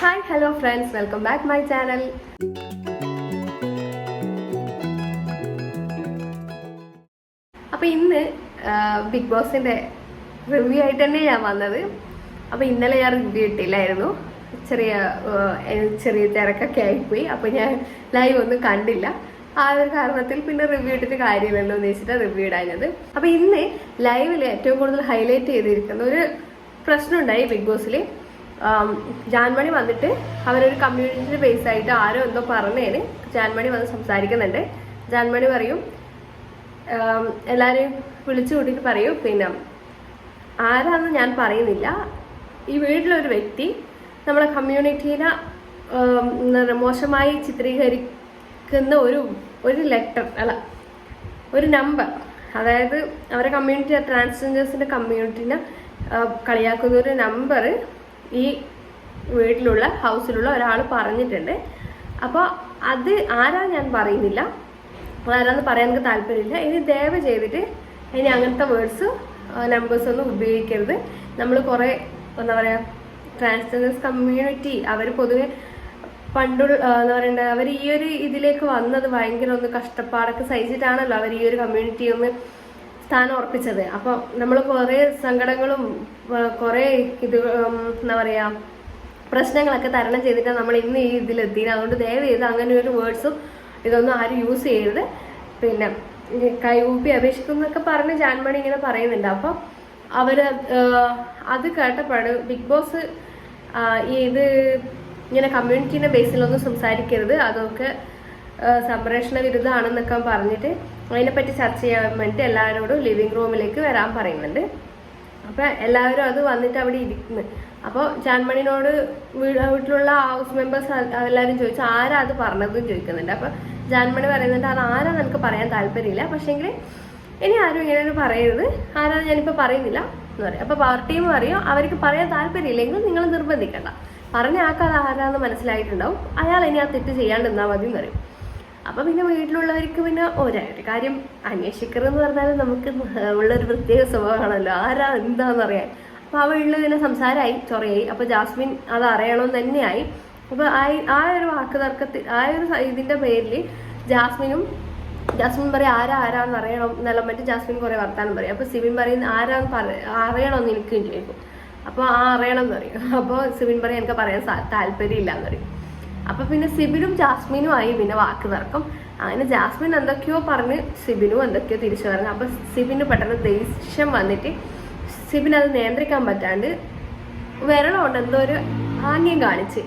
Hi hello friends welcome back my channel അപ്പൊ ഇന്ന് big ബോസിന്റെ റിവ്യൂ ആയിട്ട് തന്നെ ഞാൻ വന്നത്. അപ്പൊ ഇന്നലെ ഞാൻ റിവ്യൂ ഇട്ടില്ലായിരുന്നു. ചെറിയ ചെറിയ തിരക്കൊക്കെ ആയിപ്പോയി. അപ്പൊ ഞാൻ ലൈവ് ഒന്നും കണ്ടില്ല. ആ ഒരു കാരണത്തിൽ പിന്നെ റിവ്യൂ ഇട്ടിട്ട് കാര്യമില്ലല്ലോ എന്ന് വെച്ചിട്ട് റിവ്യൂ ഇടാഞ്ഞത്. അപ്പൊ ഇന്ന് ലൈവിൽ ഏറ്റവും കൂടുതൽ ഹൈലൈറ്റ് ചെയ്തിരിക്കുന്ന ഒരു പ്രശ്നം ഉണ്ടായി ബിഗ് ബോസിൽ ജാൻമണി വന്നിട്ട് അവരൊരു കമ്മ്യൂണിറ്റി ബേസ് ആയിട്ട് ആരോ എന്തോ പറഞ്ഞേന്. ജാൻമണി വന്ന് സംസാരിക്കുന്നുണ്ട്. ജാൻമണി പറയും എല്ലാവരെയും വിളിച്ചു കൂട്ടിയിട്ട് പറയും. പിന്നെ ആരാന്ന് ഞാൻ പറയുന്നില്ല. ഈ വീട്ടിലൊരു വ്യക്തി നമ്മുടെ കമ്മ്യൂണിറ്റീനെ മോശമായി ചിത്രീകരിക്കുന്ന ഒരു ഒരു ലെറ്റർ അല്ല ഒരു നമ്പർ അതായത് അവരെ കമ്മ്യൂണിറ്റി ട്രാൻസ്ജെൻഡേഴ്സിന്റെ കമ്മ്യൂണിറ്റിനെ കളിയാക്കുന്ന ഒരു നമ്പർ ഈ വീട്ടിലുള്ള ഹൗസിലുള്ള ഒരാൾ പറഞ്ഞിട്ടുണ്ട്. അപ്പോൾ അത് ആരാ ഞാൻ പറയുന്നില്ല. ആരാന്ന് പറയാൻ എനിക്ക് താല്പര്യമില്ല. ഇനി ദയവ് ചെയ്തിട്ട് ഇനി അങ്ങനത്തെ വേർഡ്സ് നമ്പേഴ്സ് ഒന്നും ഉപയോഗിക്കരുത്. നമ്മൾ കുറേ എന്താ പറയുക ട്രാൻസ്ജെൻഡേഴ്സ് കമ്മ്യൂണിറ്റി അവർ പൊതുവെ പണ്ടുള്ള എന്താ പറയണ്ടത് അവർ ഈ ഒരു ഇതിലേക്ക് വന്നത് ഭയങ്കര ഒന്ന് കഷ്ടപ്പാടൊക്കെ സഹിച്ചിട്ടാണല്ലോ അവർ ഈ ഒരു കമ്മ്യൂണിറ്റി ഒന്ന് സ്ഥാനം ഉറപ്പിച്ചത്. അപ്പോൾ നമ്മൾ കുറേ സങ്കടങ്ങളും കുറെ ഇത് എന്താ പറയാ പ്രശ്നങ്ങളൊക്കെ തരണം ചെയ്തിട്ട് നമ്മൾ ഇന്ന് ഈ ഇതിലെത്തിയത് അതുകൊണ്ട് ദയവ് ചെയ്ത് അങ്ങനെ ഒരു വേർഡ്സും ഇതൊന്നും ആരും യൂസ് ചെയ്യരുത്. പിന്നെ കൈകൂപ്പി അപേക്ഷിക്കുന്നൊക്കെ പറഞ്ഞ് ജാൻമണി ഇങ്ങനെ പറയുന്നുണ്ട്. അപ്പൊ അവർ അത് കേട്ടപ്പാട് ബിഗ് ബോസ് ഇത് ഇങ്ങനെ കമ്മ്യൂണിറ്റീന്റെ ബേസിലൊന്നും സംസാരിക്കരുത്. അതൊക്കെ സംപ്രേഷണ വിരുദ്ധമാണെന്നൊക്കെ പറഞ്ഞിട്ട് അതിനെപ്പറ്റി ചർച്ച ചെയ്യാൻ വേണ്ടിയിട്ട് എല്ലാവരോടും ലിവിങ് റൂമിലേക്ക് വരാൻ പറയുന്നുണ്ട്. അപ്പൊ എല്ലാവരും അത് വന്നിട്ട് അവിടെ ഇരിക്കുന്നു. അപ്പോൾ ജാൻമണിനോട് വീട്ടിലുള്ള ഹൗസ് മെമ്പേഴ്സ് എല്ലാവരും ചോദിച്ചു ആരാ അത് പറഞ്ഞതെന്ന് ചോദിക്കുന്നുണ്ട്. അപ്പൊ ജാൻമണി പറയുന്നുണ്ട് അത് ആരാ നിനക്ക് പറയാൻ താല്പര്യമില്ല? പക്ഷേങ്കിൽ ഇനി ആരും ഇങ്ങനെ പറയരുത്. ആരാ ഞാനിപ്പോൾ പറയുന്നില്ല. എന്ന് പറയും. അപ്പൊ പാർട്ടിയും അറിയോ അവർക്ക് പറയാൻ താല്പര്യമില്ലെങ്കിൽ നിങ്ങൾ നിർബന്ധിക്കണ്ട. പറഞ്ഞ ആൾക്കാർ ആരാന്ന് മനസ്സിലായിട്ടുണ്ടാവും. അയാൾ ഇനി ആ തെറ്റ് ചെയ്യാണ്ട് നിന്നാൽ മതി എന്ന് പറയും. അപ്പൊ പിന്നെ വീട്ടിലുള്ളവർക്ക് പിന്നെ ഒരേ കാര്യം അന്വേഷിക്കർ എന്ന് പറഞ്ഞാൽ നമുക്ക് ഉള്ളൊരു പ്രത്യേക സ്വഭാവമാണല്ലോ. ആരാ എന്താന്ന് അറിയാൻ. അപ്പൊ ആ വീട്ടിൽ പിന്നെ സംസാരമായി ചൊറയായി. അപ്പൊ ജാസ്മിൻ അത് അറിയണമെന്ന് തന്നെയായി. അപ്പൊ ആ ഒരു വാക്ക് തർക്കത്തിൽ ആ ഒരു ഇതിന്റെ പേരിൽ ജാസ്മിനും ജാസ്മിൻ പറയും ആരാ ആരാന്ന് അറിയണം എന്നെല്ലാം പറ്റി ജാസ്മിൻ കുറെ വർത്താനം പറയും. അപ്പൊ സിബിൻ പറയുന്ന ആരാന്ന് പറ അറിയണമെന്ന് എനിക്കും ചോദിക്കും. അപ്പൊ ആ അറിയണം എന്ന് പറയും. അപ്പോൾ സിബിൻ പറയും എനിക്ക് പറയാൻ താല്പര്യം എന്ന് പറയും. അപ്പൊ പിന്നെ സിബിനും ജാസ്മിനും ആയി പിന്നെ വാക്ക് നടക്കും അങ്ങനെ ജാസ്മിൻ എന്തൊക്കെയോ പറഞ്ഞ് സിബിനും എന്തൊക്കെയോ തിരിച്ചു പറഞ്ഞു. അപ്പൊ സിബിന് പെട്ടെന്ന് ദേഷ്യം വന്നിട്ട് സിബിൻ അത് നിയന്ത്രിക്കാൻ പറ്റാണ്ട് വരണോണ്ട് എന്തോ ഒരു ആംഗ്യം കാണിച്ച്.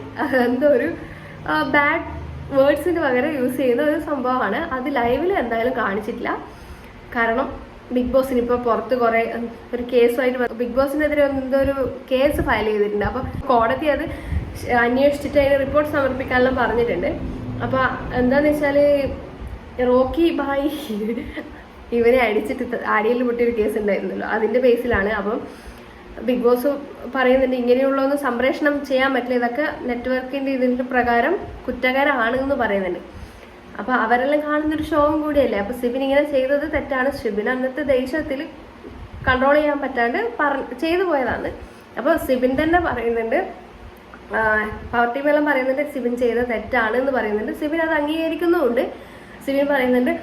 എന്തോ ഒരു ബാഡ് വേർഡ്സിന് പകരം യൂസ് ചെയ്യുന്ന ഒരു സംഭവമാണ്. അത് ലൈവിൽ എന്തായാലും കാണിച്ചിട്ടില്ല. കാരണം ബിഗ് ബോസിന് ഇപ്പോൾ പുറത്ത് കുറേ ഒരു കേസുമായിട്ട് ബിഗ് ബോസിനെതിരെ എന്തോ ഒരു കേസ് ഫയൽ ചെയ്തിട്ടുണ്ട്. അപ്പോൾ കോടതി അത് അന്വേഷിച്ചിട്ട് അതിന് റിപ്പോർട്ട് സമർപ്പിക്കാനെല്ലാം പറഞ്ഞിട്ടുണ്ട്. അപ്പൊ എന്താന്ന് വെച്ചാൽ റോക്കി ബായി ഇവരെ അടിച്ചിട്ട് അടിയിൽ പൊട്ടിയൊരു കേസ് ഉണ്ടായിരുന്നല്ലോ അതിന്റെ ബേസിലാണ് അപ്പം ബിഗ് ബോസ് പറയുന്നുണ്ട് ഇങ്ങനെയുള്ളതൊന്നും സംപ്രേഷണം ചെയ്യാൻ പറ്റില്ല. ഇതൊക്കെ നെറ്റ്വർക്കിന്റെ ഇതിന്റെ പ്രകാരം കുറ്റകരമാണ് എന്ന് പറയുന്നുണ്ട്. അപ്പൊ അവരെല്ലാം കാണുന്ന ഒരു ഷോവും കൂടിയല്ലേ? അപ്പൊ സിബിൻ ഇങ്ങനെ ചെയ്തത് തെറ്റാണ്. സിബിൻ അന്നത്തെ ദേഷ്യത്തിൽ കൺട്രോൾ ചെയ്യാൻ പറ്റാണ്ട് പറ ചെയ്തു പോയതാണ്. അപ്പൊ സിബിൻ തന്നെ പറയുന്നുണ്ട് പവർ മേളം പറയുന്നുണ്ട് സിബിൻ ചെയ്ത തെറ്റാണ് എന്ന് പറയുന്നുണ്ട്. സിബിൻ അത് അംഗീകരിക്കുന്നുമുണ്ട്. സിബിൻ പറയുന്നുണ്ട്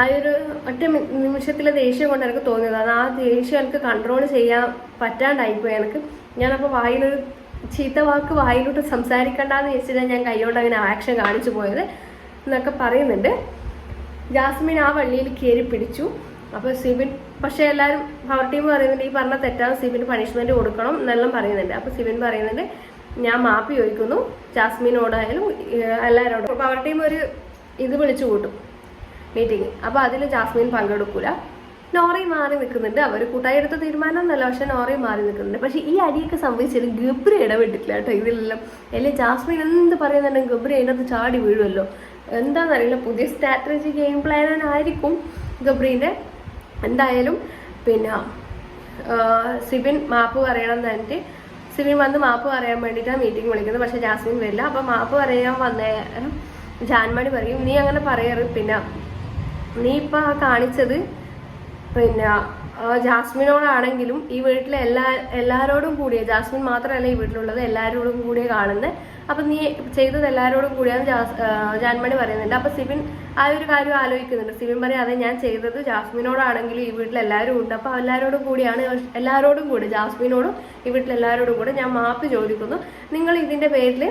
ആ ഒരു ഒറ്റ നിമിഷത്തിലെ ദേഷ്യം കൊണ്ട് എനിക്ക് തോന്നിയതാണ് ആ ദേഷ്യം എനിക്ക് കൺട്രോൾ ചെയ്യാൻ പറ്റാണ്ടായിപ്പോയി എനിക്ക്. ഞാനപ്പോൾ വായിലൊരു ചീത്ത വാക്ക് വായിലോട്ട് സംസാരിക്കണ്ടെന്ന് വെച്ചിട്ടാണ് ഞാൻ കൈകൊണ്ട് അങ്ങനെ ആക്ഷൻ കാണിച്ചു പോയത് എന്നൊക്കെ പറയുന്നുണ്ട്. ജാസ്മിൻ ആ വള്ളിയിൽ കയറി പിടിച്ചു. അപ്പോൾ സിബിൻ പക്ഷേ എല്ലാവരും പവർ ടീം പറയുന്നുണ്ട് ഈ പറഞ്ഞ തെറ്റാണ് സിബിന് പണിഷ്മെന്റ് കൊടുക്കണം എന്നെല്ലാം പറയുന്നുണ്ട്. അപ്പോൾ സിബിൻ പറയുന്നുണ്ട് ഞാൻ മാപ്പി ചോദിക്കുന്നു. ജാസ്മിനോടായാലും എല്ലാവരോടും. അപ്പോൾ പവർ ടീം ഒരു ഇത് വിളിച്ചു കൂട്ടും. മീറ്റിംഗ് അപ്പോൾ അതിൽ ജാസ്മിൻ പങ്കെടുക്കൂല. നോറി മാറി നിൽക്കുന്നുണ്ട്. അവർ കൂട്ടായി എടുത്ത തീരുമാനം എന്നല്ല പക്ഷെ നോറി മാറി നിൽക്കുന്നുണ്ട്. പക്ഷേ ഈ അടിയൊക്കെ സംഭവിച്ചത് ഗബ്രി ഇടപെട്ടിട്ടില്ല കേട്ടോ ഇതിലെല്ലാം. അല്ലെ ജാസ്മിൻ എന്ത് പറയുന്നുണ്ടെങ്കിൽ ഗബ്രി അതിനകത്ത് ചാടി വീഴുമല്ലോ. എന്താണെന്നറിയില്ല. പുതിയ സ്ട്രാറ്റജി ഗെയിം പ്ലാനായിരിക്കും ഗബ്രീന്റെ. എന്തായാലും പിന്നെ സിബിൻ മാപ്പ് പറയണം എന്ന് പറഞ്ഞിട്ട് സിബിൻ വന്ന് മാപ്പ് പറയാൻ വേണ്ടിയിട്ടാണ് മീറ്റിംഗ് വിളിക്കുന്നത്. പക്ഷെ ജാസ്മിൻ വരില്ല. അപ്പം മാപ്പ് പറയാൻ വന്നേരം ജാൻമണി പറയും നീ അങ്ങനെ പറയാറ് പിന്നെ നീ ഇപ്പം ആ കാണിച്ചത് പിന്നെ ജാസ്മിനോടാണെങ്കിലും ഈ വീട്ടിലെ എല്ലാ എല്ലാവരോടും കൂടിയ ജാസ്മിൻ മാത്രമല്ല ഈ വീട്ടിലുള്ളത് എല്ലാവരോടും കൂടിയ കാണുന്ന അപ്പം നീ ചെയ്തത് എല്ലാവരോടും കൂടിയാണ് ജാൻമണി പറയുന്നുണ്ട്. അപ്പം സിബിൻ ആ ഒരു കാര്യം ആലോചിക്കുന്നുണ്ട്. സിബിൻ പറയും അതെ ഞാൻ ചെയ്തത് ജാസ്മിനോടാണെങ്കിലും ഈ വീട്ടിൽ എല്ലാവരും ഉണ്ട്. അപ്പോൾ എല്ലാവരോടും കൂടിയാണ് എല്ലാവരോടും കൂടി ജാസ്മിനോടും ഈ വീട്ടിൽ എല്ലാവരോടും കൂടെ ഞാൻ മാപ്പ് ചോദിക്കുന്നു. നിങ്ങൾ ഇതിന്റെ പേരിൽ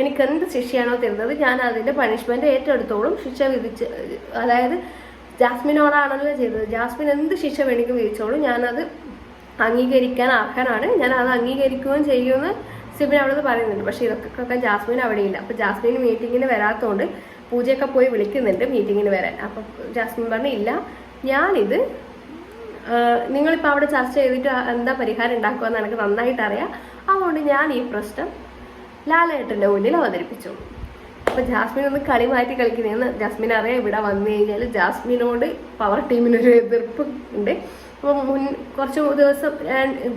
എനിക്ക് എന്ത് ശിക്ഷയാണോ തരുന്നത് ഞാൻ അതിന്റെ പണിഷ്മെന്റ് ഏറ്റെടുത്തോളും. ശിക്ഷ വിധിച്ച് അതായത് ജാസ്മിനോടാണല്ലോ ചെയ്തത്. ജാസ്മിൻ എന്ത് ശിക്ഷ വേണമെങ്കിൽ വിധിച്ചോളും. ഞാനത് അംഗീകരിക്കാൻ അർഹനാണ്. ഞാൻ അത് അംഗീകരിക്കുകയും ചെയ്യുമെന്ന് സിബിൻ അവിടെ പറയുന്നുണ്ട്. പക്ഷെ ഇതൊക്കെ കേൾക്കാൻ ജാസ്മിൻ അവിടെ ഇല്ല അപ്പൊ ജാസ്മിൻ മീറ്റിങ്ങിന് വരാത്തതുകൊണ്ട് പൂജയൊക്കെ പോയി വിളിക്കുന്നുണ്ട് മീറ്റിങ്ങിന് വരാൻ. അപ്പൊ ജാസ്മിൻ പറഞ്ഞു ഇല്ല ഞാനിത് നിങ്ങളിപ്പോൾ അവിടെ ചർച്ച ചെയ്തിട്ട് എന്താ പരിഹാരം ഉണ്ടാക്കുമെന്ന് എനിക്ക് നന്നായിട്ട് അറിയാം. അതുകൊണ്ട് ഞാൻ ഈ പ്രശ്നം ലാലേട്ടന്റെ മുന്നിൽ അവതരിപ്പിച്ചു. അപ്പോൾ ജാസ്മിൻ ഒന്ന് കളി മാറ്റി കളിക്കുന്നതെന്ന് ജാസ്മിൻ അറിയാം. ഇവിടെ വന്നു കഴിഞ്ഞാൽ ജാസ്മിനോട് പവർ ടീമിനൊരു എതിർപ്പ് ഉണ്ട് അപ്പോൾ മുൻ കുറച്ച് ദിവസം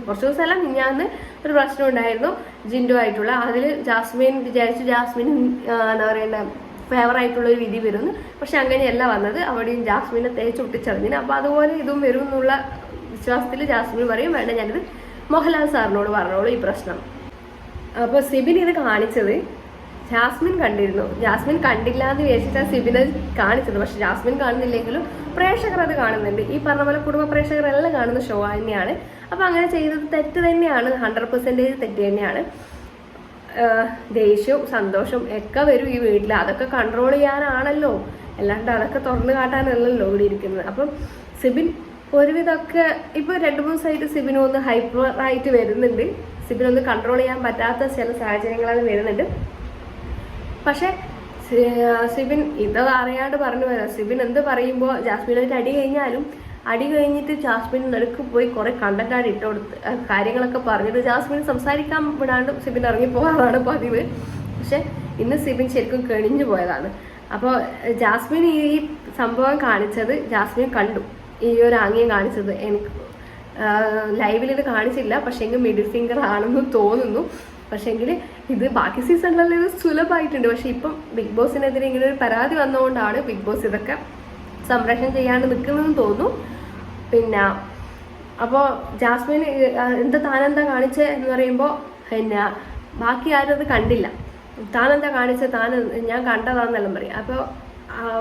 കുറച്ച് ദിവസമല്ല മിഞ്ഞാന്ന് ഒരു പ്രശ്നം ഉണ്ടായിരുന്നു ജിൻഡു ആയിട്ടുള്ള. അതിൽ ജാസ്മിൻ വിചാരിച്ചു ജാസ്മിൻ എന്താ ഫേവർ ആയിട്ടുള്ള ഒരു വിധി വരുന്നു. പക്ഷെ അങ്ങനെയല്ല വന്നത്. അവിടെയും ജാസ്മിനെ തേച്ച് ഒട്ടിച്ചറിഞ്ഞിന്. അപ്പോൾ അതുപോലെ ഇതും വരും എന്നുള്ള വിശ്വാസത്തിൽ ജാസ്മിൻ പറയും വേണ്ട ഞാനിത് മോഹൻലാൽ സാറിനോട് പറഞ്ഞോളൂ ഈ പ്രശ്നം. അപ്പോൾ സിബിൻ ഇത് കാണിച്ചത് ജാസ്മിൻ കണ്ടിരുന്നു. ജാസ്മിൻ കണ്ടില്ല എന്ന് വിചാരിച്ചിട്ടാണ് സിബിൻ അത് കാണിച്ചത്. പക്ഷെ ജാസ്മിൻ കാണുന്നില്ലെങ്കിലും പ്രേക്ഷകർ അത് കാണുന്നുണ്ട്. ഈ പറഞ്ഞ പോലെ കുടുംബ പ്രേക്ഷകരെല്ലാം കാണുന്ന ഷോ തന്നെയാണ്. അപ്പൊ അങ്ങനെ ചെയ്തത് തെറ്റ് തന്നെയാണ്. ഹൺഡ്രഡ് പെർസെന്റേജ് തെറ്റ് തന്നെയാണ്. ദേഷ്യവും സന്തോഷവും ഒക്കെ വരും ഈ വീട്ടിൽ അതൊക്കെ കൺട്രോൾ ചെയ്യാനാണല്ലോ. അല്ലാണ്ട് അതൊക്കെ തുറന്നു കാട്ടാനല്ലല്ലോ ഇവിടെ ഇരിക്കുന്നത്. അപ്പം സിബിൻ ഒരുവിധമൊക്കെ ഇപ്പൊ രണ്ട് മൂന്ന് ദിവസമായിട്ട് സിബിൻ ഒന്ന് ഹൈപ്പർ ആയിട്ട് വരുന്നുണ്ട്. സിബിൻ ഒന്ന് കൺട്രോൾ ചെയ്യാൻ പറ്റാത്ത ചില സാഹചര്യങ്ങളാണ് വരുന്നുണ്ട്. പക്ഷെ സിബിൻ ഇത് അറിയാണ്ട് പറഞ്ഞു വരാം സിബിൻ എന്ത് പറയുമ്പോൾ ജാസ്മിനായിട്ട് അടി കഴിഞ്ഞാലും അടി കഴിഞ്ഞിട്ട് ജാസ്മിൻ നടുക്ക് പോയി കുറെ കണ്ടന്റാണ് ഇട്ട് കൊടുത്ത് കാര്യങ്ങളൊക്കെ പറഞ്ഞത് ജാസ്മിൻ സംസാരിക്കാൻ വിടാണ്ട് സിബിൻ ഇറങ്ങി പോകാറാണ് പതിവ്. പക്ഷെ ഇന്ന് സിബിൻ ശരിക്കും കെണിഞ്ഞു പോയതാണ്. അപ്പോൾ ജാസ്മിൻ ഈ സംഭവം കാണിച്ചത് ജാസ്മിൻ കണ്ടു. ഈ ഒരു ആംഗ്യം കാണിച്ചത് എനിക്ക് ലൈവിൽ ഇത് കാണിച്ചില്ല പക്ഷെങ്കിൽ മിഡിൽ ഫിംഗർ ആണെന്ന് തോന്നുന്നു. പക്ഷെങ്കിൽ ഇത് ബാക്കി സീസണിലെല്ലാം ഇത് സുലഭമായിട്ടുണ്ട്. പക്ഷെ ഇപ്പം ബിഗ് ബോസിനെതിരെ ഇങ്ങനെ ഒരു പരാതി വന്നതുകൊണ്ടാണ് ബിഗ് ബോസ് ഇതൊക്കെ സംരക്ഷണം ചെയ്യാണ്ട് നിൽക്കുന്നതെന്ന് തോന്നുന്നു. പിന്നെ അപ്പോൾ ജാസ്മിൻ എന്താ താനെന്താ കാണിച്ചത് എന്ന് പറയുമ്പോൾ പിന്നെ ബാക്കി ആരും അത് കണ്ടില്ല. താനെന്താ കാണിച്ചത് താൻ ഞാൻ കണ്ടതാണെന്നെല്ലാം പറയും. അപ്പോൾ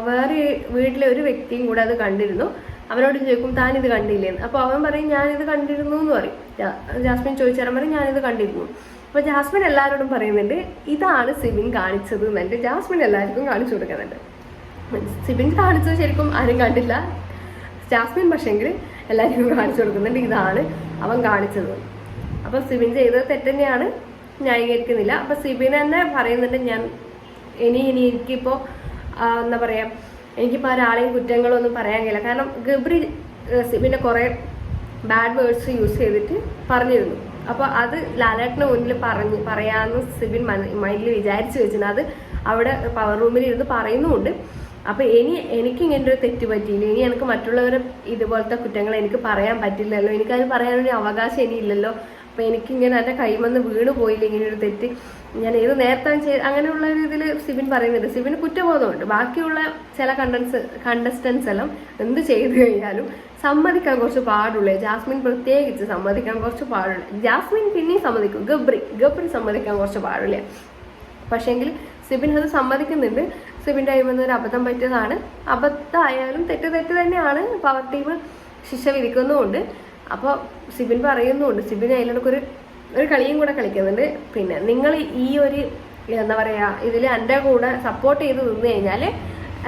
വേറെ വീട്ടിലെ ഒരു വ്യക്തിയും കൂടെ അത് കണ്ടിരുന്നു. അവനോട് ചോദിക്കും താൻ ഇത് കണ്ടില്ലേന്ന്? അപ്പോൾ അവൻ പറയും ഞാനിത് കണ്ടിരുന്നു എന്ന് പറയും ജാസ്മിൻ ചോദിച്ചാൽ പറയും ഞാനിത് കണ്ടിരുന്നു. അപ്പോൾ ജാസ്മിൻ എല്ലാവരോടും പറയുന്നുണ്ട് ഇതാണ് സിബിൻ കാണിച്ചത് എന്നുണ്ട് ജാസ്മിൻ എല്ലാവർക്കും കാണിച്ചു കൊടുക്കുന്നുണ്ട്. സിബിൻ കാണിച്ചത് ശരിക്കും ആരും കണ്ടില്ല. ജാസ്മിൻ പക്ഷേങ്കിൽ എല്ലാവർക്കും കാണിച്ചു കൊടുക്കുന്നുണ്ട് ഇതാണ് അവൻ കാണിച്ചത്. അപ്പോൾ സിബിൻ ചെയ്തത് തെറ്റന്നെയാണ് ന്യായീകരിക്കുന്നില്ല. അപ്പോൾ സിബിൻ തന്നെ പറയുന്നുണ്ട് ഞാൻ ഇനി ഇനി എനിക്കിപ്പോ ആ, എന്താ പറയാ എനിക്കിപ്പോ ഒരാളെയും കുറ്റങ്ങളൊന്നും പറയാൻ കഴിയില്ല. കാരണം ഗബ്രി സിബിന്റെ കുറെ ബാഡ് വേർഡ്സ് യൂസ് ചെയ്തിട്ട് പറഞ്ഞിരുന്നു അപ്പോൾ അത് ലാലേട്ടന് മുന്നിൽ പറഞ്ഞ് പറയാന്ന് സിബിൻ മൈൻഡിൽ വിചാരിച്ചു വെച്ചാൽ അത് അവിടെ പവർ റൂമിൽ ഇരുന്ന് പറയുന്നുമുണ്ട്. അപ്പൊ ഇനി എനിക്ക് ഇങ്ങനെ ഒരു തെറ്റ് പറ്റിയില്ല. ഇനി എനിക്ക് മറ്റുള്ളവരെ ഇതുപോലത്തെ കുറ്റങ്ങൾ എനിക്ക് പറയാൻ പറ്റില്ലല്ലോ. എനിക്കത് പറയാനൊരു അവകാശം ഇനിയില്ലല്ലോ. അപ്പൊ എനിക്കിങ്ങനെ എന്റെ കൈമന്ന് വീണ് പോയില്ല ഇങ്ങനെ ഒരു തെറ്റ്. ഞാൻ ഏത് നേരത്തെ ചെയ്ത് അങ്ങനെയുള്ള രീതിയിൽ സിബിൻ പറയുന്നത് സിബിന് കുറ്റബോധമുണ്ട്. ബാക്കിയുള്ള ചില കണ്ടൻസ് കണ്ടസ്റ്റൻസ് എല്ലാം എന്ത് ചെയ്തു കഴിഞ്ഞാലും സമ്മതിക്കാൻ കുറച്ച് പാടുള്ളേ. ജാസ്മിൻ പ്രത്യേകിച്ച് സമ്മതിക്കാൻ കുറച്ച് പാടുള്ളൂ. ജാസ്മിൻ പിന്നെയും സമ്മതിക്കും. ഗബ്രി ഗബ്രി സമ്മതിക്കാൻ കുറച്ച് പാടില്ല പക്ഷേങ്കിൽ സിബിൻ അത് സമ്മതിക്കുന്നുണ്ട്. സിബിന്റെ നിന്ന് ഒരു അബദ്ധം പറ്റിയതാണ്. അബദ്ധമായാലും തെറ്റ് തെറ്റ് തന്നെയാണ് പവർ ടീം ശിക്ഷ വിധിക്കുന്നുമുണ്ട്. അപ്പോൾ സിബിൻ പറയുന്നുമുണ്ട്. സിബിൻ അതിലൊക്കെ ഒരു കളിയും കൂടെ കളിക്കുന്നുണ്ട്. പിന്നെ നിങ്ങൾ ഈ ഒരു എന്താ പറയുക ഇതിൽ എന്റെ കൂടെ സപ്പോർട്ട് ചെയ്ത് നിന്ന് കഴിഞ്ഞാൽ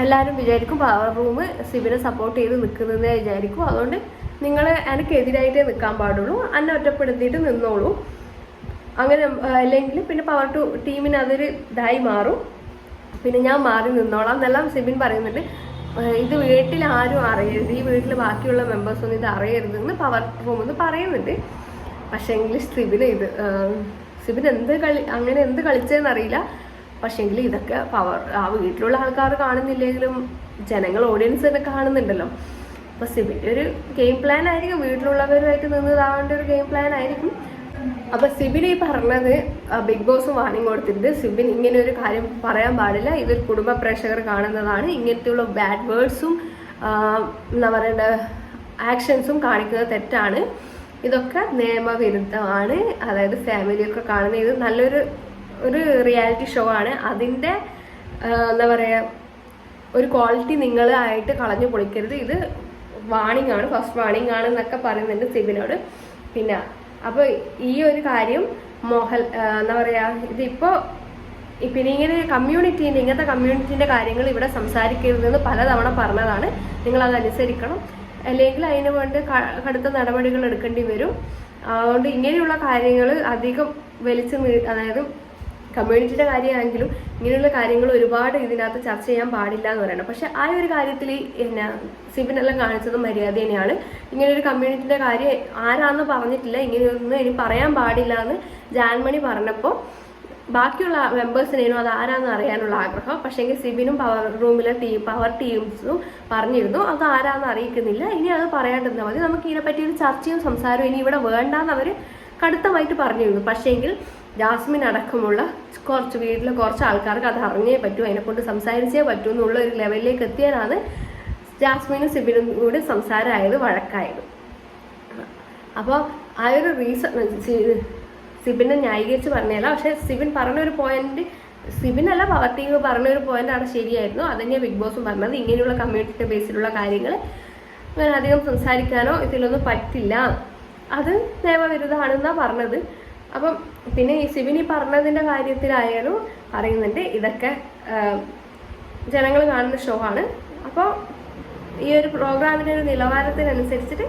എല്ലാവരും വിചാരിക്കും പവർ റൂം സിബിനെ സപ്പോർട്ട് ചെയ്ത് നിൽക്കുന്നതെന്ന് വിചാരിക്കും. അതുകൊണ്ട് നിങ്ങൾ എനിക്കെതിരായിട്ടേ നിൽക്കാൻ പാടുള്ളൂ. എന്നെ ഒറ്റപ്പെടുത്തിയിട്ട് നിന്നോളൂ. അങ്ങനെ അല്ലെങ്കിൽ പിന്നെ പവർ ടു ടീമിന് അതൊരു ഇതായി മാറും. പിന്നെ ഞാൻ മാറി നിന്നോളാം എന്നെല്ലാം സിബിൻ പറയുന്നുണ്ട്. ഇത് വീട്ടിൽ ആരും അറിയരുത്. ഈ വീട്ടിൽ ബാക്കിയുള്ള മെമ്പേഴ്സൊന്നും ഇത് അറിയരുതെന്ന് പവർ റൂം എന്ന് പറയുന്നുണ്ട്. പക്ഷേ ഇംഗ്ലീഷ് സിബിന് ഇത് സിബിൻ എന്ത് കളി അങ്ങനെ എന്ത് കളിച്ചതെന്ന് അറിയില്ല. പക്ഷേങ്കിൽ ഇതൊക്കെ പവർ ആ വീട്ടിലുള്ള ആൾക്കാർ കാണുന്നില്ലെങ്കിലും ജനങ്ങൾ ഓഡിയൻസ് തന്നെ കാണുന്നുണ്ടല്ലോ. അപ്പൊ സിബിന്റെ ഒരു ഗെയിം പ്ലാൻ ആയിരിക്കും. വീട്ടിലുള്ളവരുമായിട്ട് നിന്നതാവേണ്ട ഒരു ഗെയിം പ്ലാൻ ആയിരിക്കും. അപ്പൊ സിബിൻ ഈ പറഞ്ഞത് ബിഗ് ബോസ് വാണിംഗ് കൊടുത്തിട്ടുണ്ട്. സിബിൻ ഇങ്ങനെ ഒരു കാര്യം പറയാൻ പാടില്ല. ഇതൊരു കുടുംബ പ്രേക്ഷകർ കാണുന്നതാണ്. ഇങ്ങനത്തെയുള്ള ബാഡ് വേർഡ്സും എന്താ പറയേണ്ട ആക്ഷൻസും കാണിക്കുന്നത് തെറ്റാണ്. ഇതൊക്കെ നിയമവിരുദ്ധമാണ്. അതായത് ഫാമിലിയൊക്കെ കാണുന്ന ഇത് നല്ലൊരു ഒരു റിയാലിറ്റി ഷോ ആണ്. അതിന്റെ എന്താ പറയുക ഒരു ക്വാളിറ്റി നിങ്ങളായിട്ട് കളഞ്ഞു പൊളിക്കരുത്. ഇത് വാണിംഗ് ആണ് ഫസ്റ്റ് വാണിംഗ് ആണ് എന്നൊക്കെ പറയുന്നുണ്ട് സിബിനോട്. പിന്നെ അപ്പോൾ ഈ ഒരു കാര്യം മോഹൻ ആ, എന്താ പറയുക ഇതിപ്പോൾ പിന്നെ ഇങ്ങനെ കമ്മ്യൂണിറ്റീന്റെ ഇങ്ങനത്തെ കമ്മ്യൂണിറ്റീന്റെ കാര്യങ്ങൾ ഇവിടെ സംസാരിക്കരുതെന്ന് പലതവണ പറഞ്ഞതാണ്. നിങ്ങൾ അത് അനുസരിക്കണം. അല്ലെങ്കിൽ അതിന് വേണ്ടി കടുത്ത നടപടികൾ എടുക്കേണ്ടി വരും. അതുകൊണ്ട് ഇങ്ങനെയുള്ള കാര്യങ്ങൾ അധികം വലിച്ചു അതായത് കമ്മ്യൂണിറ്റിയുടെ കാര്യമാണെങ്കിലും ഇങ്ങനെയുള്ള കാര്യങ്ങൾ ഒരുപാട് ഇതിനകത്ത് ചർച്ച ചെയ്യാൻ പാടില്ല എന്ന് പറയണം പക്ഷെ ആ ഒരു കാര്യത്തിൽ എന്നാ സിബിനെല്ലാം കാണിച്ചത് മര്യാദ തന്നെയാണ്. ഇങ്ങനെ ഒരു കമ്മ്യൂണിറ്റിയുടെ കാര്യം ആരാന്ന് പറഞ്ഞിട്ടില്ല. ഇങ്ങനെയൊന്നും ഇനി പറയാൻ പാടില്ല എന്ന് ജാൻമണി പറഞ്ഞപ്പോൾ ബാക്കിയുള്ള മെമ്പേഴ്സിനേനും അത് ആരാന്ന് അറിയാനുള്ള ആഗ്രഹം. പക്ഷേങ്കിൽ സിബിനും പവർ റൂമിലെ ടീം പവർ ടീംസും പറഞ്ഞിരുന്നു. അത് ആരാന്ന് അറിയിക്കുന്നില്ല. ഇനി അത് പറയാണ്ടിരുന്നാൽ മതി. നമുക്ക് ഇതിനെപ്പറ്റി ഒരു ചർച്ചയും സംസാരവും ഇനി ഇവിടെ വേണ്ടാന്ന് അവർ കടുത്തമായിട്ട് പറഞ്ഞിരുന്നു. പക്ഷേങ്കിൽ ജാസ്മിൻ അടക്കമുള്ള കുറച്ച് വീട്ടിലെ കുറച്ച് ആൾക്കാർക്ക് അത് അറിഞ്ഞേ പറ്റൂ. അതിനെക്കൊണ്ട് സംസാരിച്ചേ പറ്റൂ എന്നുള്ള ഒരു ലെവലിലേക്ക് എത്തിയാലാണ് ജാസ്മിനും സിബിനും കൂടി സംസാരമായത് വഴക്കായത്. അപ്പോൾ ആ ഒരു റീസൺ സിബിനെ ന്യായീകരിച്ച് പറഞ്ഞതല്ല പക്ഷെ സിബിൻ പറഞ്ഞ ഒരു പോയിന്റ് സിബിനല്ല പവർത്തീവ് പറഞ്ഞൊരു പറഞ്ഞ ഒരു പോയിന്റ് ആണ് ശരിയായിരുന്നു അതന്നെ ബിഗ് ബോസും പറഞ്ഞത്. ഇങ്ങനെയുള്ള കമ്മ്യൂണിറ്റി ബേസിലുള്ള കാര്യങ്ങൾ അങ്ങനെ അധികം സംസാരിക്കാനോ ഇതിലൊന്നും പറ്റില്ല. അത് നിയമവിരുദ്ധമാണെന്നാണ് പറഞ്ഞത്. അപ്പം പിന്നെ ഈ സിബിൻ ഈ പറഞ്ഞതിന്റെ കാര്യത്തിലായാലും പറയുന്നുണ്ട്. ഇതൊക്കെ ജനങ്ങൾ കാണുന്ന ഷോ ആണ്. അപ്പോൾ ഈ ഒരു പ്രോഗ്രാമിന്റെ ഒരു നിലവാരത്തിനനുസരിച്ചിട്ട്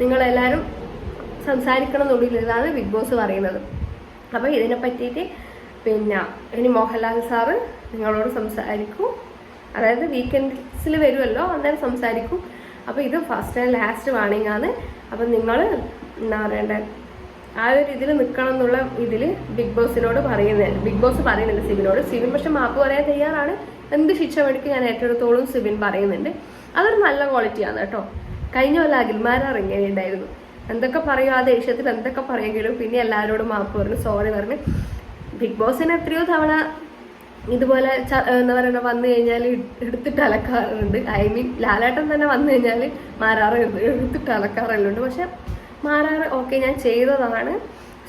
നിങ്ങളെല്ലാവരും സംസാരിക്കണം എന്നുള്ളതാണ് ബിഗ് ബോസ് പറയുന്നത്. അപ്പോൾ ഇതിനെ പറ്റിയിട്ട് പിന്നെ ഇനി മോഹൻലാൽ സാറ് നിങ്ങളോട് സംസാരിക്കും. അതായത് വീക്കെൻഡ്സിൽ വരുമല്ലോ അന്നേരം സംസാരിക്കും. അപ്പോൾ ഇത് ഫസ്റ്റ് ആൻഡ് ലാസ്റ്റ് വാണിംഗ് ആണ്. അപ്പം നിങ്ങൾ എന്താ പറയണ്ടേ? ആ ഒരു ഇതിൽ നിൽക്കണം എന്നുള്ള ഇതിൽ ബിഗ് ബോസിനോട് പറയുന്നില്ല ബിഗ് ബോസ് പറയുന്നുണ്ട് സിബിനോട്. സിബിൻ പക്ഷെ മാപ്പ് പറയാൻ തയ്യാറാണ്. എന്ത് ശിക്ഷ മേടിക്കും ഞാൻ ഏറ്റെടുത്തോളും സിബിൻ പറയുന്നുണ്ട്. അതൊരു നല്ല ക്വാളിറ്റിയാണ് കേട്ടോ. കഴിഞ്ഞ പോലെ അഖിൽമാരാർ ഇങ്ങനെ ഉണ്ടായിരുന്നു എന്തൊക്കെ പറയും ആ ദേഷ്യത്തിൽ എന്തൊക്കെ പറയുമെങ്കിലും പിന്നെ എല്ലാവരോടും മാപ്പ് പറഞ്ഞു സോറി പറഞ്ഞു. ബിഗ് ബോസിന് എത്രയോ തവണ ഇതുപോലെ എന്താ പറയുക വന്നു കഴിഞ്ഞാൽ എടുത്തിട്ട് അലക്കാറുണ്ട്. ഐ മീൻ ലാലേട്ടൻ തന്നെ വന്നു കഴിഞ്ഞാൽ മാറാറ് എടുത്ത് എടുത്തിട്ട് അലക്കാറെല്ലാം പക്ഷെ മാറാറ് ഓക്കെ ഞാൻ ചെയ്തതാണ്.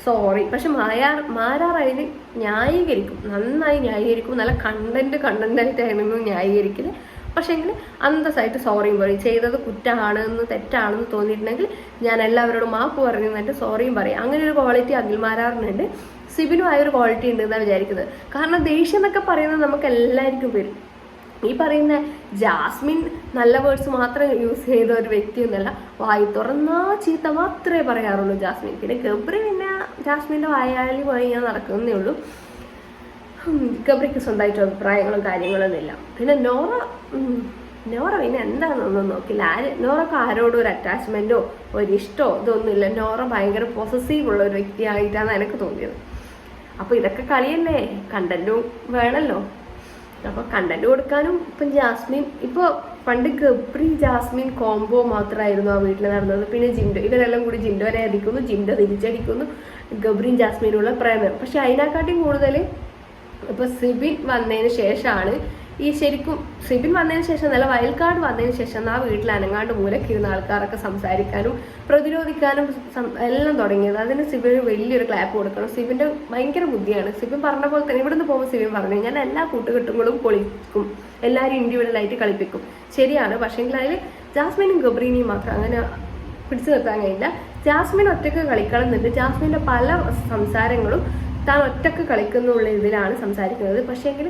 സോറി പക്ഷെ മായാർ മാരാർ അതിന് ന്യായീകരിക്കും. നന്നായി ന്യായീകരിക്കും. നല്ല കണ്ടന്റ് കണ്ടന്റ് ആയിട്ടായിരുന്നു ന്യായീകരിക്കൽ. പക്ഷേങ്കിൽ അന്തസ്സായിട്ട് സോറിയും പറയും. ചെയ്തത് കുറ്റമാണ് എന്ന് തെറ്റാണെന്ന് തോന്നിയിട്ടുണ്ടെങ്കിൽ ഞാൻ എല്ലാവരോടും മാപ്പ് പറഞ്ഞു എന്നിട്ട് സോറിയും പറയും. അങ്ങനെ ഒരു ക്വാളിറ്റി അഖിൽമാരാറിനുണ്ട് സിബിനും ആ ഒരു ക്വാളിറ്റി ഉണ്ട് എന്നാണ് വിചാരിക്കുന്നത്. കാരണം ദേഷ്യം എന്നൊക്കെ പറയുന്നത് നമുക്ക് എല്ലാവർക്കും വരും. ഈ പറയുന്ന ജാസ്മിൻ നല്ല വേർഡ്സ് മാത്രം യൂസ് ചെയ്ത ഒരു വ്യക്തി വ്യക്തിയൊന്നുമല്ല വായി തുറന്നാ ചീത്ത മാത്രമേ പറയാറുള്ളൂ ജാസ്മിൻ. പിന്നെ ഗബ്രി പിന്നെ ജാസ്മിന്റെ വായാലി പോയി ഞാൻ നടക്കുന്നേ ഉള്ളൂ. ഗബ്രിക്ക് സ്വന്തമായിട്ട് അഭിപ്രായങ്ങളും കാര്യങ്ങളൊന്നും ഇല്ല പിന്നെ നോറ നോറ പിന്നെ എന്താണെന്നൊന്നും നോക്കില്ല. ആര് നോറക്ക് ആരോടും ഒരു അറ്റാച്ച്മെന്റോ ഒരു ഇഷ്ടമോ ഇതൊന്നുമില്ല. നോറ ഭയങ്കര പോസസീവ് ഉള്ള ഒരു വ്യക്തിയായിട്ടാണ് എനിക്ക് തോന്നിയത്. അപ്പോൾ ഇതൊക്കെ കളിയല്ലേ? കണ്ടന്റും വേണമല്ലോ അപ്പോൾ കണ്ടന്റ് കൊടുക്കാനും ഇപ്പം ജാസ്മിൻ ഇപ്പോൾ പണ്ട് ഗബ്രി ജാസ്മിൻ കോംബോ മാത്രമായിരുന്നു ആ വീട്ടിൽ നടന്നത്. പിന്നെ ജിൻഡോ ഇവരെല്ലാം കൂടി ജിൻഡോനെ അടിക്കുന്നു ജിൻഡോ തിരിച്ചടിക്കുന്നു ഗബ്രിയും ജാസ്മിനുള്ള പ്രേമം. പക്ഷെ അതിനെക്കാട്ടിയും കൂടുതൽ ഇപ്പൊ സിബിൻ വന്നതിന് ശേഷമാണ് ഈ ശരിക്കും സിബിൻ വന്നതിന് ശേഷം നല്ല വയൽക്കാട് വന്നതിന് ശേഷം ആ വീട്ടിൽ അനങ്ങാണ്ട് മൂലക്കിരുന്ന ആൾക്കാരൊക്കെ സംസാരിക്കാനും പ്രതിരോധിക്കാനും എല്ലാം തുടങ്ങിയത്. അതിന് സിബിന് വലിയൊരു ക്ലാപ്പ് കൊടുക്കണം. സിബിന്റെ ഭയങ്കര ബുദ്ധിയാണ്. സിബിൻ പറഞ്ഞ പോലെ തന്നെ ഇവിടുന്ന് പോകുമ്പോൾ സിബിൻ പറഞ്ഞു ഞാൻ എല്ലാ കൂട്ടുകെട്ടുകളും പൊളിക്കും. എല്ലാവരും ഇൻഡിവിജ്വലായിട്ട് കളിപ്പിക്കും. ശരിയാണ്. പക്ഷേങ്കിൽ അതിൽ ജാസ്മിനും ഗബ്രീനിയും മാത്രം അങ്ങനെ പിടിച്ചു നിർത്താൻ കഴിയില്ല. ജാസ്മിൻ ഒറ്റയ്ക്ക് കളിക്കണം എന്നുണ്ട് ജാസ്മിന്റെ പല സംസാരങ്ങളും താൻ ഒറ്റയ്ക്ക് കളിക്കുന്നുള്ള ഇതിലാണ് സംസാരിക്കുന്നത്. പക്ഷേങ്കിൽ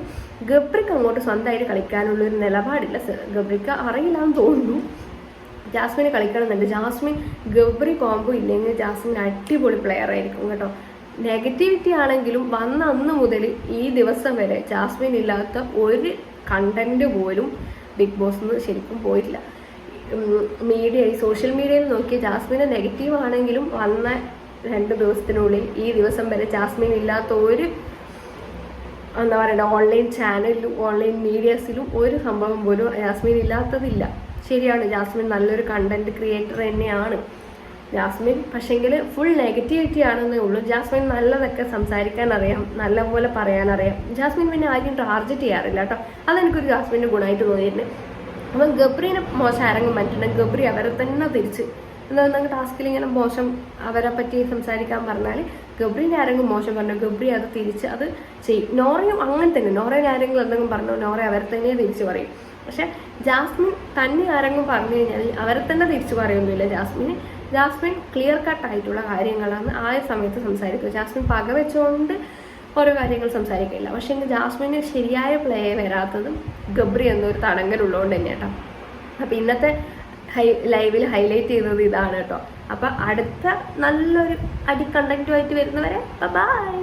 ഗബ്രിക്ക് അങ്ങോട്ട് സ്വന്തമായിട്ട് കളിക്കാനുള്ള ഒരു നിലപാടില്ല ഗബ്രിക്ക അറിയില്ല എന്ന് തോന്നുന്നു. ജാസ്മിന് കളിക്കണമെന്നുണ്ട്. ജാസ്മിൻ ഗബ്രി കോംബോ ഇല്ലെങ്കിൽ ജാസ്മിൻ അടിപൊളി പ്ലെയർ ആയിരിക്കും കേട്ടോ. നെഗറ്റിവിറ്റി ആണെങ്കിലും വന്ന അന്ന് മുതൽ ഈ ദിവസം വരെ ജാസ്മിൻ ഇല്ലാത്ത ഒരു കണ്ടന്റ് പോലും ബിഗ് ബോസ് ശരിക്കും പോയിട്ടില്ല. മീഡിയ സോഷ്യൽ മീഡിയയിൽ നോക്കിയ ജാസ്മിന് നെഗറ്റീവ് ആണെങ്കിലും വന്ന രണ്ട് ദിവസത്തിനുള്ളിൽ ഈ ദിവസം വരെ ജാസ്മിൻ ഇല്ലാത്ത ഒരു എന്താ പറയുക ഓൺലൈൻ ചാനലിലും ഓൺലൈൻ മീഡിയസിലും ഒരു സംഭവം പോലും ജാസ്മിൻ ഇല്ലാത്തതില്ല. ശരിയാണ് ജാസ്മിൻ നല്ലൊരു കണ്ടന്റ് ക്രിയേറ്റർ തന്നെയാണ്. ജാസ്മിൻ പക്ഷെങ്കിൽ ഫുൾ നെഗറ്റിവിറ്റി ആണെന്നേ ഉള്ളൂ. ജാസ്മിൻ നല്ലതൊക്കെ സംസാരിക്കാൻ അറിയാം നല്ലപോലെ പറയാൻ അറിയാം. ജാസ്മിൻ പിന്നെ ആരും ടാർജറ്റ് ചെയ്യാറില്ല കേട്ടോ. അതെനിക്കൊരു ജാസ്മിന്റെ ഗുണമായിട്ട് തോന്നിയിട്ടുണ്ട്. അപ്പം ഗബ്രീനെ മോശം ആരെങ്കിലും പറ്റുന്നുണ്ടെങ്കിൽ ഗബ്രി അവരെ തന്നെ തിരിച്ച് എന്നാൽ ടാസ്കിൽ ഇങ്ങനെ മോശം അവരെ പറ്റി സംസാരിക്കാൻ പറഞ്ഞാൽ ഗബ്രീനെ ആരെങ്കിലും മോശം പറഞ്ഞു? ഗബ്രി അത് തിരിച്ച് അത് ചെയ്യും. നോറയും അങ്ങനെ തന്നെ. നോറയെ ആരെങ്കിലും എന്തെങ്കിലും പറഞ്ഞു നോറ അവരെ തന്നെ തിരിച്ചു പറയും. പക്ഷെ ജാസ്മിൻ തന്നെ ആരെങ്കിലും പറഞ്ഞു കഴിഞ്ഞാൽ അവരെ തന്നെ തിരിച്ചു പറയൊന്നുമില്ല. ജാസ്മിന് ജാസ്മിൻ ക്ലിയർ കട്ട് ആയിട്ടുള്ള കാര്യങ്ങളാണ് ആ സമയത്ത് സംസാരിക്കുക ജാസ്മിൻ പക വെച്ചുകൊണ്ട് ഓരോ കാര്യങ്ങൾ സംസാരിക്കില്ല. പക്ഷെ ജാസ്മിന് ശരിയായ പ്ലേ വരാത്തതും ഗബ്രി എന്നൊരു തടങ്കലുള്ളതുകൊണ്ട് തന്നെ കേട്ടോ അപ്പം ഇന്നത്തെ ഹൈ ലൈവിൽ ഹൈലൈറ്റ് ചെയ്യുന്നത് ഇതാണ് കേട്ടോ. അപ്പം അടുത്ത നല്ലൊരു അടി കണ്ടന്റുമായിട്ട് വരുന്നവരെ ബൈ